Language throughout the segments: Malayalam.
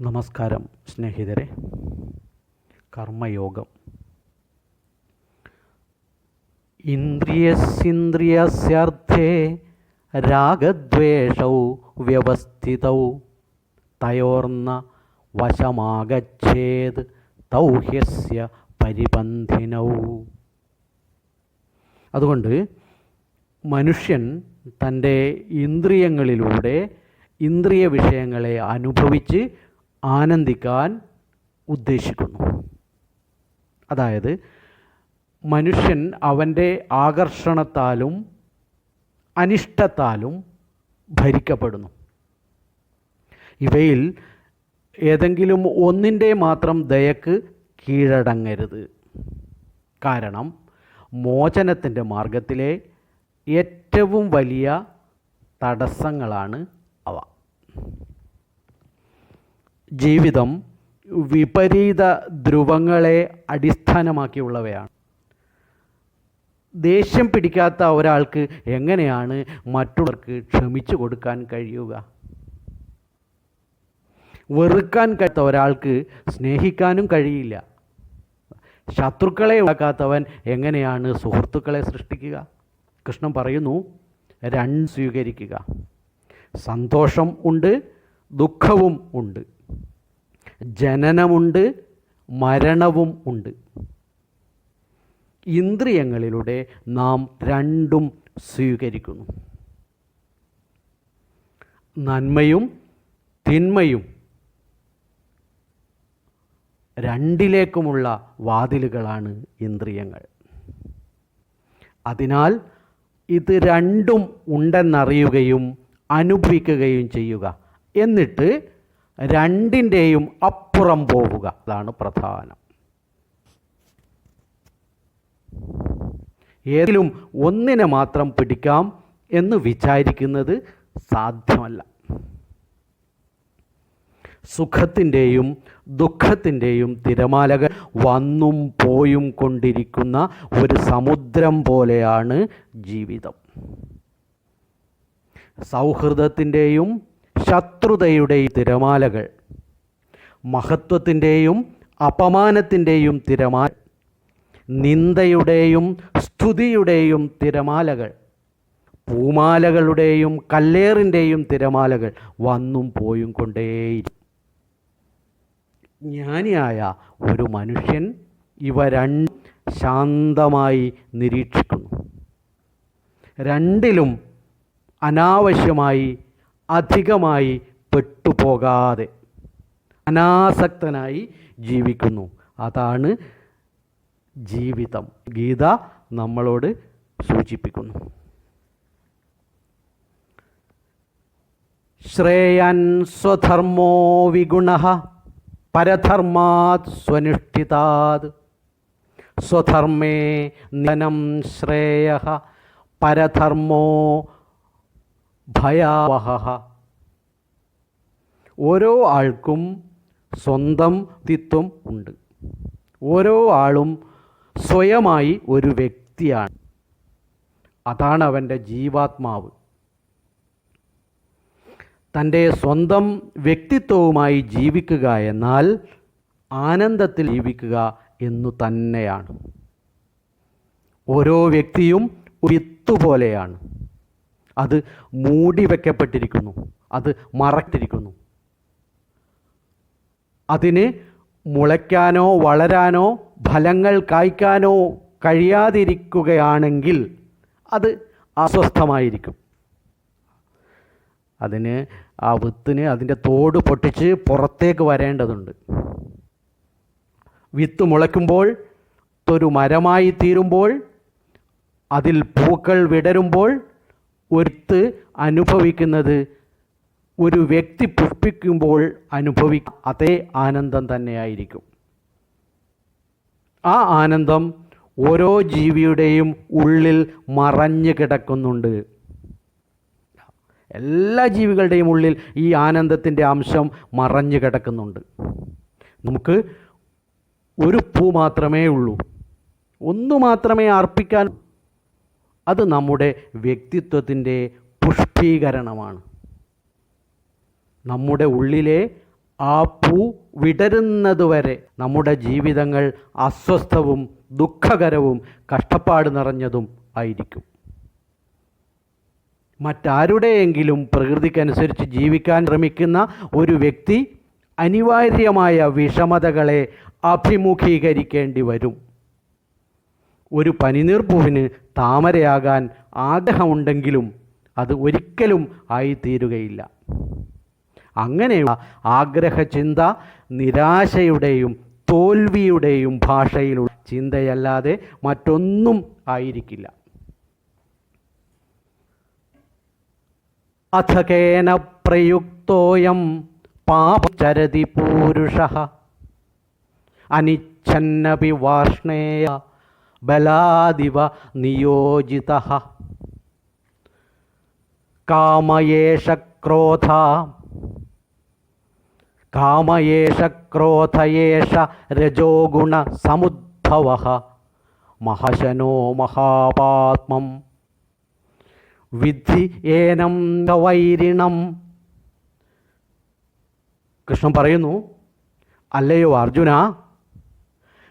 നമസ്കാരം സ്നേഹിതരെ. കർമ്മയോഗം. ഇന്ദ്രിയസിന്ദ്രിയസ്യർത്ഥേ രാഗദ്വേഷൗ വ്യവസ്ഥിതൗ. തയോർന്ന വശമാകച്ഛേത് തൗഹ്യസ്യ പരിബന്ധിനൗ. അതുകൊണ്ട് മനുഷ്യൻ തന്റെ ഇന്ദ്രിയങ്ങളിലൂടെ ഇന്ദ്രിയ വിഷയങ്ങളെ അനുഭവിച്ച് ആനന്ദിക്കാൻ ഉദ്ദേശിക്കുന്നു. അതായത് മനുഷ്യൻ അവന്റെ ആകർഷണത്താലും അനിഷ്ടത്താലും ഭരിക്കപ്പെടുന്നു. ഇവയിൽ ഏതെങ്കിലും ഒന്നിന്റെ മാത്രം ദയക്ക് കീഴടങ്ങരുത്. കാരണം മോചനത്തിന്റെ മാർഗത്തിലെ ഏറ്റവും വലിയ തടസ്സങ്ങളാണ് അവ. ജീവിതം വിപരീത ധ്രുവങ്ങളെ അടിസ്ഥാനമാക്കിയുള്ളവയാണ്. ദേഷ്യം പിടിക്കാത്ത ഒരാൾക്ക് എങ്ങനെയാണ് മറ്റുള്ളവർക്ക് ക്ഷമിച്ചു കൊടുക്കാൻ കഴിയുക? വെറുക്കാൻ കഴിയാത്ത ഒരാൾക്ക് സ്നേഹിക്കാനും കഴിയില്ല. ശത്രുക്കളെ ഉണ്ടാക്കാത്തവൻ എങ്ങനെയാണ് സുഹൃത്തുക്കളെ സൃഷ്ടിക്കുക? കൃഷ്ണൻ പറയുന്നു രണ്ട് സ്വീകരിക്കുക. സന്തോഷം ഉണ്ട് ദുഃഖവും ഉണ്ട്. ജനനമുണ്ട് മരണവും ഉണ്ട്. ഇന്ദ്രിയങ്ങളിലൂടെ നാം രണ്ടും സ്വീകരിക്കുന്നു. നന്മയും തിന്മയും രണ്ടിലേക്കുമുള്ള വാതിലുകളാണ് ഇന്ദ്രിയങ്ങൾ. അതിനാൽ ഇത് രണ്ടും ഉണ്ടെന്നറിയുകയും അനുഭവിക്കുകയും ചെയ്യുക. എന്നിട്ട് രണ്ടിന്റെയും അപ്പുറം പോവുക. അതാണ് പ്രധാനം. ഏതിലും ഒന്നിനെ മാത്രം പിടിക്കാം എന്ന് വിചാരിക്കുന്നത് സാധ്യമല്ല. സുഖത്തിന്റെയും ദുഃഖത്തിന്റെയും തിരമാലകൾ വന്നും പോയും കൊണ്ടിരിക്കുന്ന ഒരു സമുദ്രം പോലെയാണ് ജീവിതം. സൗഹൃദത്തിന്റെയും ശത്രുതയുടെയും തിരമാലകൾ മഹത്വത്തിന്റെയും അപമാനത്തിന്റെയും തിരമാല നിന്ദയുടെയും സ്തുതിയുടെയും തിരമാലകൾ പൂമാലകളുടെയും കല്ലേറിന്റെയും തിരമാലകൾ വന്നും പോയും കൊണ്ടേയിരിക്കും. ജ്ഞാനിയായ ഒരു മനുഷ്യൻ ഇവ രണ്ട് ശാന്തമായി നിരീക്ഷിക്കുന്നു. രണ്ടിലും അനാവശ്യമായി അധികമായി പെട്ടുപോകാതെ അനാസക്തനായി ജീവിക്കുന്നു. അതാണ് ജീവിതം. ഗീത നമ്മളോട് സൂചിപ്പിക്കുന്നു. ശ്രേയൻ സ്വധർമ്മോ വിഗുണ പരധർമാത് സ്വനിഷ്ഠിതാത്. സ്വധർമ്മേ നിനം ശ്രേയ പരധർമ്മോ ഭയാവഹ. ഓരോ ആൾക്കും സ്വന്തം വ്യക്തിത്വം ഉണ്ട്. ഓരോ ആളും സ്വയമായി ഒരു വ്യക്തിയാണ്. അതാണ് അവന്റെ ജീവാത്മാവ്. തന്റെ സ്വന്തം വ്യക്തിത്വവുമായി ജീവിക്കുക എന്നാൽ ആനന്ദത്തിൽ ജീവിക്കുക എന്നു തന്നെയാണ്. ഓരോ വ്യക്തിയും ഒരു പോലെയാണ്. അത് മൂടി വയ്ക്കപ്പെട്ടിരിക്കുന്നു അത് മറക്കിരിക്കുന്നു. അതിന് മുളയ്ക്കാനോ വളരാനോ ഫലങ്ങൾ കായ്ക്കാനോ കഴിയാതിരിക്കുകയാണെങ്കിൽ അത് അസ്വസ്ഥമായിരിക്കും. അതിന് ആ വിത്തിന് അതിന്റെ തോട് പൊട്ടിച്ച് പുറത്തേക്ക് വരേണ്ടതുണ്ട്. വിത്ത് മുളയ്ക്കുമ്പോൾ ഒരു മരമായി തീരുമ്പോൾ അതിൽ പൂക്കൾ വിടരുമ്പോൾ ഒരുത്ത് അനുഭവിക്കുന്നത് ഒരു വ്യക്തി പുഷ്പിക്കുമ്പോൾ അനുഭവി അതേ ആനന്ദം തന്നെയായിരിക്കും. ആ ആനന്ദം ഓരോ ജീവിയുടെയും ഉള്ളിൽ മറഞ്ഞു കിടക്കുന്നുണ്ട്. എല്ലാ ജീവികളുടെയും ഉള്ളിൽ ഈ ആനന്ദത്തിന്റെ അംശം മറഞ്ഞു കിടക്കുന്നുണ്ട്. നമുക്ക് ഒരു പൂ മാത്രമേ ഉള്ളൂ. ഒന്നു മാത്രമേ അർപ്പിക്കാൻ അത് നമ്മുടെ വ്യക്തിത്വത്തിന്റെ പുഷ്പീകരണമാണ്. നമ്മുടെ ഉള്ളിലെ ആ പൂ വിടരുന്നതുവരെ നമ്മുടെ ജീവിതങ്ങൾ അസ്വസ്ഥവും ദുഃഖകരവും കഷ്ടപ്പാട് നിറഞ്ഞതും ആയിരിക്കും. മറ്റാരുടെയെങ്കിലും പ്രകൃതിക്കനുസരിച്ച് ജീവിക്കാൻ ശ്രമിക്കുന്ന ഒരു വ്യക്തി അനിവാര്യമായ വിഷമതകളെ അഭിമുഖീകരിക്കേണ്ടി വരും. ഒരു പനിനീർപ്പൂവിന് താമരയാകാൻ ആഗ്രഹമുണ്ടെങ്കിലും അത് ഒരിക്കലും ആയിത്തീരുകയില്ല. അങ്ങനെയുള്ള ആഗ്രഹചിന്ത നിരാശയുടെയും തോൽവിയുടെയും ഭാഷയിലുള്ള ചിന്തയല്ലാതെ മറ്റൊന്നും ആയിരിക്കില്ല. അഥകേന പ്രയുക്തോയം പാപചരതി പൂരുഷ. അനിച്ഛന്നപി വാർഷ്ണേയ ബലാദിവ നിയോജിത. കാമയേഷ ക്രോധ. രജോഗുണ സമുദ്ഭവ മഹശനോ മഹാപാത്മം. വിദ്ധി ഏനം വൈരിണം. കൃഷ്ണൻ പറയുന്നു അല്ലയോ അർജുന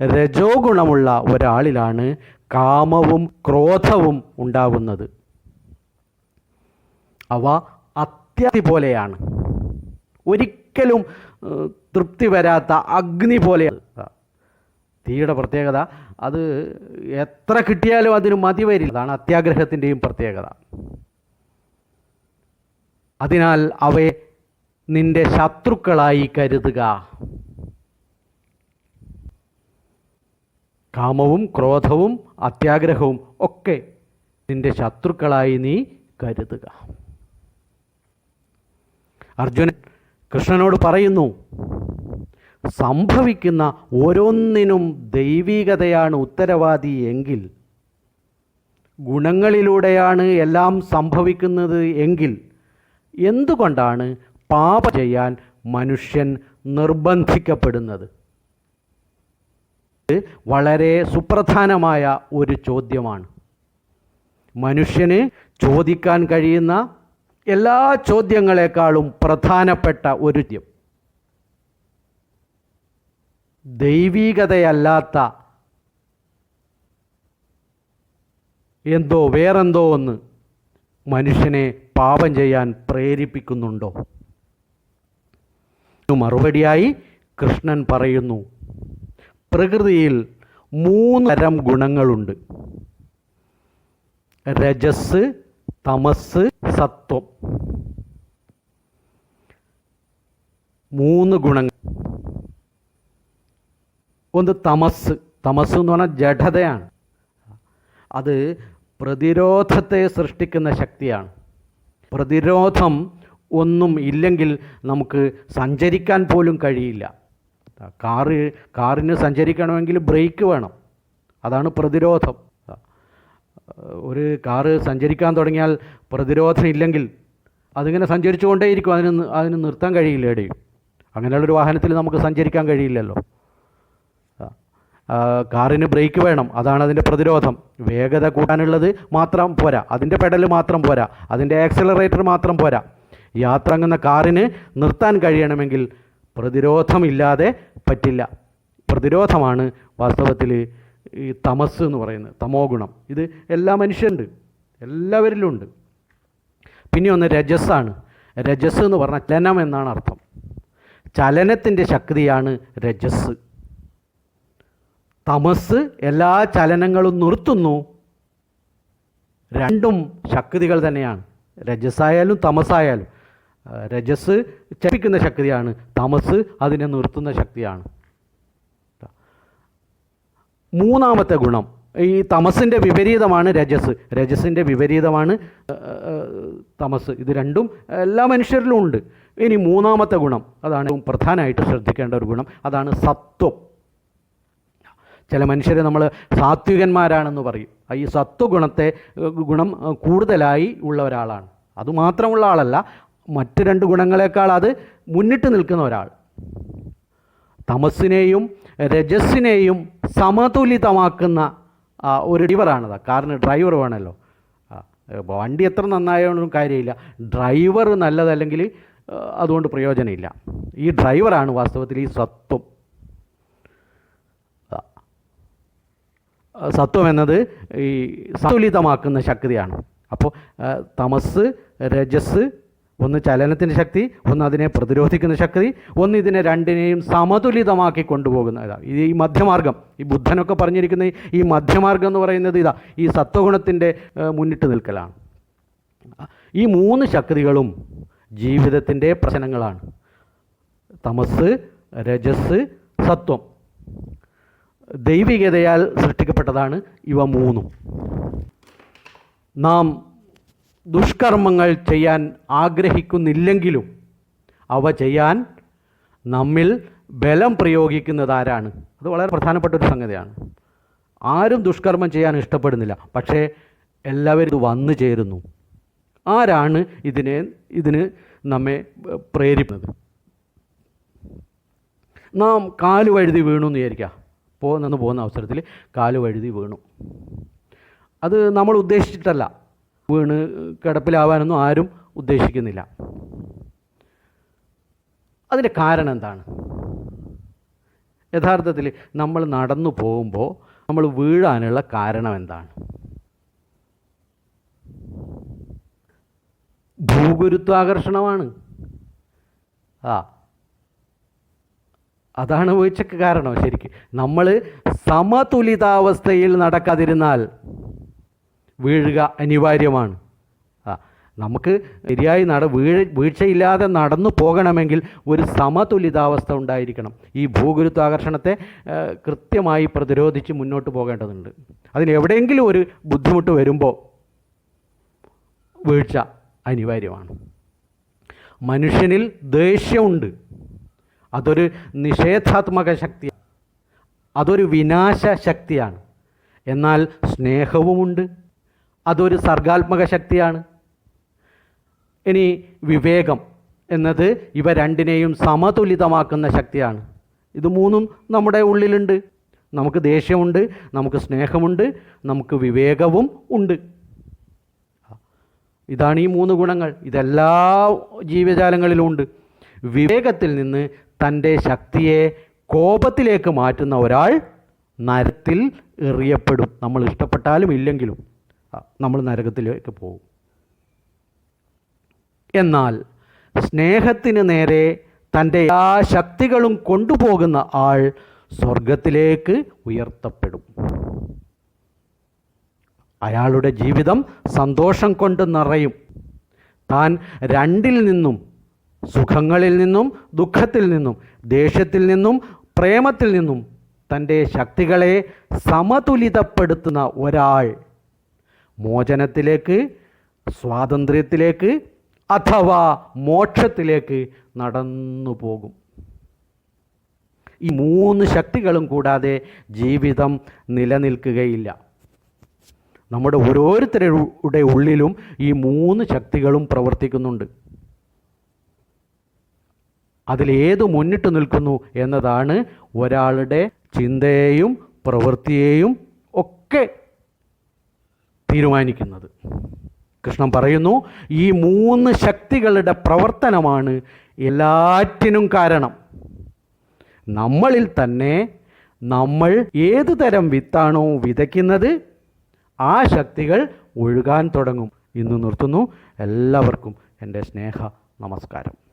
രജോ ഗുണമുള്ള ഒരാളിലാണ് കാമവും ക്രോധവും ഉണ്ടാകുന്നത് അവ അത്യതി പോലെയാണ്. ഒരിക്കലും തൃപ്തി വരാത്ത അഗ്നി പോലെയാണ് തീയുടെ പ്രത്യേകത അത് എത്ര കിട്ടിയാലും അതിന് മതി വരില്ല. അതാണ് അത്യാഗ്രഹത്തിന്റെയും പ്രത്യേകത. അതിനാൽ അവയെ നിന്റെ ശത്രുക്കളായി കരുതുക. കാമവും ക്രോധവും അത്യാഗ്രഹവും ഒക്കെ നിന്റെ ശത്രുക്കളായി നീ കരുതുക. അർജുനൻ കൃഷ്ണനോട് പറയുന്നു സംഭവിക്കുന്ന ഓരോന്നിനും ദൈവീകതയാണ് ഉത്തരവാദി എങ്കിൽ ഗുണങ്ങളിലൂടെയാണ് എല്ലാം സംഭവിക്കുന്നത് എങ്കിൽ എന്തുകൊണ്ടാണ് പാപ ചെയ്യാൻ മനുഷ്യൻ നിർബന്ധിക്കപ്പെടുന്നത്? വളരെ സുപ്രധാനമായ ഒരു ചോദ്യമാണ്. മനുഷ്യന് ചോദിക്കാൻ കഴിയുന്ന എല്ലാ ചോദ്യങ്ങളെക്കാളും പ്രധാനപ്പെട്ട ഒരു ചോദ്യം ദൈവീകതയല്ലാത്ത എന്തോ വേറെന്തോ ഒന്ന് മനുഷ്യനെ പാപം ചെയ്യാൻ പ്രേരിപ്പിക്കുന്നുണ്ടോ? മറുപടിയായി കൃഷ്ണൻ പറയുന്നു പ്രകൃതിയിൽ മൂന്ന് തരം ഗുണങ്ങളുണ്ട്. രജസ് തമസ് സത്വം. മൂന്ന് ഗുണങ്ങൾ. ഒന്ന് തമസ്. തമസ് എന്ന് പറഞ്ഞാൽ ജഡതയാണ്. അത് പ്രതിരോധത്തെ സൃഷ്ടിക്കുന്ന ശക്തിയാണ്. പ്രതിരോധം ഒന്നും ഇല്ലെങ്കിൽ നമുക്ക് സഞ്ചരിക്കാൻ പോലും കഴിയില്ല. കാറ് കാറിന് സഞ്ചരിക്കണമെങ്കിൽ ബ്രേക്ക് വേണം. അതാണ് പ്രതിരോധം. ഒരു കാറ് സഞ്ചരിക്കാൻ തുടങ്ങിയാൽ പ്രതിരോധം ഇല്ലെങ്കിൽ അതിങ്ങനെ സഞ്ചരിച്ചുകൊണ്ടേയിരിക്കും. അതിന് അതിന് നിർത്താൻ കഴിയില്ല എവിടെയും. അങ്ങനെയുള്ളൊരു വാഹനത്തിൽ നമുക്ക് സഞ്ചരിക്കാൻ കഴിയില്ലല്ലോ. കാറിന് ബ്രേക്ക് വേണം. അതാണ് അതിന്റെ പ്രതിരോധം. വേഗത കൂട്ടാനുള്ളത് മാത്രം പോരാ. അതിന്റെ പെഡൽ മാത്രം പോരാ. അതിന്റെ ആക്സിലറേറ്റർ മാത്രം പോരാ. യാത്ര അങ്ങുന്ന കാറിന് നിർത്താൻ കഴിയണമെങ്കിൽ പ്രതിരോധമില്ലാതെ പറ്റില്ല. പ്രതിരോധമാണ് വാസ്തവത്തിൽ ഈ തമസ് എന്ന് പറയുന്നത്. തമോ ഗുണം. ഇത് എല്ലാ മനുഷ്യരുണ്ട് എല്ലാവരിലും ഉണ്ട് പിന്നെ ഒന്ന് രജസ്സാണ്. രജസ് എന്ന് പറഞ്ഞാൽ ചലനം എന്നാണ് അർത്ഥം. ചലനത്തിന്റെ ശക്തിയാണ് രജസ് തമസ് എല്ലാ ചലനങ്ങളും നിർത്തുന്നു. രണ്ടും ശക്തികൾ തന്നെയാണ്. രജസ്സായാലും തമസായാലും രജസ് ചപ്പിക്കുന്ന ശക്തിയാണ്. തമസ് അതിനെ നിർത്തുന്ന ശക്തിയാണ്. മൂന്നാമത്തെ ഗുണം ഈ തമസിന്റെ വിപരീതമാണ് രജസ്. രജസിന്റെ വിപരീതമാണ് തമസ്. ഇത് രണ്ടും എല്ലാ മനുഷ്യരിലും ഉണ്ട്. ഇനി മൂന്നാമത്തെ ഗുണം അതാണ് പ്രധാനമായിട്ട് ശ്രദ്ധിക്കേണ്ട ഒരു ഗുണം അതാണ് സത്വം. ചില മനുഷ്യരെ നമ്മൾ സാത്വികന്മാരാണെന്ന് പറയും. ഈ സത്വഗുണത്തെ ഗുണം കൂടുതലായി ഉള്ള ഒരാളാണ്. അതുമാത്രമുള്ള ആളല്ല മറ്റ് രണ്ട് ഗുണങ്ങളെക്കാൾ അത് മുന്നിട്ട് നിൽക്കുന്ന ഒരാൾ. തമസ്സിനെയും രജസ്സിനെയും സമതുലിതമാക്കുന്ന ഒരു ഡ്രൈവറാണത്. കാറിന് ഡ്രൈവർ വേണമല്ലോ. വണ്ടി എത്ര നന്നായൊന്നും കാര്യമില്ല. ഡ്രൈവർ നല്ലതല്ലെങ്കിൽ അതുകൊണ്ട് പ്രയോജനമില്ല. ഈ ഡ്രൈവറാണ് വാസ്തവത്തിൽ ഈ സത്വം. സത്വം എന്നത് ഈ സന്തുലിതമാക്കുന്ന ശക്തിയാണ്. അപ്പോൾ തമസ് രജസ് ഒന്ന് ചലനത്തിന്റെ ശക്തി ഒന്ന് അതിനെ പ്രതിരോധിക്കുന്ന ശക്തി ഒന്ന് ഇതിനെ രണ്ടിനെയും സമതുലിതമാക്കി കൊണ്ടുപോകുന്ന ഇതാ. ഇത് ഈ മധ്യമാർഗം ഈ ബുദ്ധനൊക്കെ പറഞ്ഞിരിക്കുന്ന ഈ- മധ്യമാർഗം എന്ന് പറയുന്നത് ഇതാ ഈ സത്വഗുണത്തിന്റെ മുന്നിട്ട് നിൽക്കലാണ്. ഈ മൂന്ന് ശക്തികളും ജീവിതത്തിന്റെ പ്രശ്നങ്ങളാണ്. തമസ് രജസ് സത്വം. ദൈവികതയാൽ സൃഷ്ടിക്കപ്പെട്ടതാണ് ഇവ മൂന്നും. നാം ദുഷ്കർമ്മങ്ങൾ ചെയ്യാൻ ആഗ്രഹിക്കുന്നില്ലെങ്കിലും അവ ചെയ്യാൻ നമ്മിൽ ബലം പ്രയോഗിക്കുന്നത് ആരാണ്? അത് വളരെ പ്രധാനപ്പെട്ട ഒരു സംഗതിയാണ്. ആരും ദുഷ്കർമ്മം ചെയ്യാൻ ഇഷ്ടപ്പെടുന്നില്ല. പക്ഷേ എല്ലാവരും ഇത് വന്നു ചേരുന്നു. ആരാണ് ഇതിനെ ഇതിന് നമ്മെ പ്രേരിപ്പുന്നത് നാം കാൽ വഴുതി വീണു എന്ന് വിചാരിക്കുക. പോകുന്നു പോകുന്ന അവസരത്തിൽ കാൽ വഴുതി വീണു. അത് നമ്മൾ ഉദ്ദേശിച്ചിട്ടല്ല. വീണ് കിടപ്പിലാവാനൊന്നും ആരും ഉദ്ദേശിക്കുന്നില്ല. അതിന്റെ കാരണം എന്താണ്? യഥാർത്ഥത്തിൽ നമ്മൾ നടന്നു പോകുമ്പോൾ നമ്മൾ വീഴാനുള്ള കാരണം എന്താണ്? ഭൂഗുരുത്വാകർഷണമാണ്. ആ. അതാണ് വീഴ്ചക്ക് കാരണം. ശരിക്കും നമ്മൾ സമതുലിതാവസ്ഥയിൽ നടക്കാതിരുന്നാൽ വീഴുക അനിവാര്യമാണ്. ആ നമുക്ക് ശരിയായി നട വീഴ വീഴ്ചയില്ലാതെ നടന്നു പോകണമെങ്കിൽ ഒരു സമതുലിതാവസ്ഥ ഉണ്ടായിരിക്കണം. ഈ ഭൂഗുരുത്വാകർഷണത്തെ കൃത്യമായി പ്രതിരോധിച്ച് മുന്നോട്ട് പോകേണ്ടതുണ്ട്. അതിന് എവിടെയെങ്കിലും ഒരു ബുദ്ധിമുട്ട് വരുമ്പോൾ വീഴ്ച അനിവാര്യമാണ്. മനുഷ്യനിൽ ദേഷ്യമുണ്ട്. അതൊരു നിഷേധാത്മക ശക്തി അതൊരു വിനാശ ശക്തിയാണ്. എന്നാൽ സ്നേഹവുമുണ്ട്. അതൊരു സർഗാത്മക ശക്തിയാണ്. ഇനി വിവേകം എന്നത് ഇവ രണ്ടിനെയും സമതുലിതമാക്കുന്ന ശക്തിയാണ്. ഇത് മൂന്നും നമ്മുടെ ഉള്ളിലുണ്ട്. നമുക്ക് ദേഷ്യമുണ്ട് നമുക്ക് സ്നേഹമുണ്ട് നമുക്ക് വിവേകവും ഉണ്ട്. ഇതാണ് ഈ മൂന്ന് ഗുണങ്ങൾ. ഇതെല്ലാ ജീവജാലങ്ങളിലും ഉണ്ട്. വിവേകത്തിൽ നിന്ന് തന്റെ ശക്തിയെ കോപത്തിലേക്ക് മാറ്റുന്ന ഒരാൾ നരത്തിൽ എറിയപ്പെടും. നമ്മൾ ഇഷ്ടപ്പെട്ടാലും ഇല്ലെങ്കിലും. നമ്മൾ നരകത്തിലേക്ക് പോകും. എന്നാൽ സ്നേഹത്തിന് നേരെ തന്റെ എല്ലാ ശക്തികളും കൊണ്ടുപോകുന്ന ആൾ സ്വർഗത്തിലേക്ക് ഉയർത്തപ്പെടും. അയാളുടെ ജീവിതം സന്തോഷം കൊണ്ട് നിറയും. താൻ രണ്ടിൽ നിന്നും സുഖങ്ങളിൽ നിന്നും ദുഃഖത്തിൽ നിന്നും ദേഷ്യത്തിൽ നിന്നും പ്രേമത്തിൽ നിന്നും തന്റെ ശക്തികളെ സമതുലിതപ്പെടുത്തുന്ന ഒരാൾ മോചനത്തിലേക്ക് സ്വാതന്ത്ര്യത്തിലേക്ക് അഥവാ മോക്ഷത്തിലേക്ക് നടന്നു പോകും. ഈ മൂന്ന് ശക്തികളും കൂടാതെ ജീവിതം നിലനിൽക്കുകയില്ല. നമ്മുടെ ഓരോരുത്തരുടെ ഉള്ളിലും ഈ മൂന്ന് ശക്തികളും പ്രവർത്തിക്കുന്നുണ്ട്. അതിലേത് മുന്നിട്ട് നിൽക്കുന്നു എന്നതാണ് ഒരാളുടെ ചിന്തയെയും പ്രവൃത്തിയെയും ഒക്കെ തീരുമാനിക്കുന്നത്. കൃഷ്ണൻ പറയുന്നു ഈ മൂന്ന് ശക്തികളുടെ പ്രവർത്തനമാണ് എല്ലാറ്റിനും കാരണം. നമ്മളിൽ തന്നെ നമ്മൾ ഏതു തരം വിത്താണോ വിതയ്ക്കുന്നത് ആ ശക്തികൾ ഒഴുകാൻ തുടങ്ങും. ഇന്ന് നിർത്തുന്നു. എല്ലാവർക്കും എന്റെ സ്നേഹ നമസ്കാരം.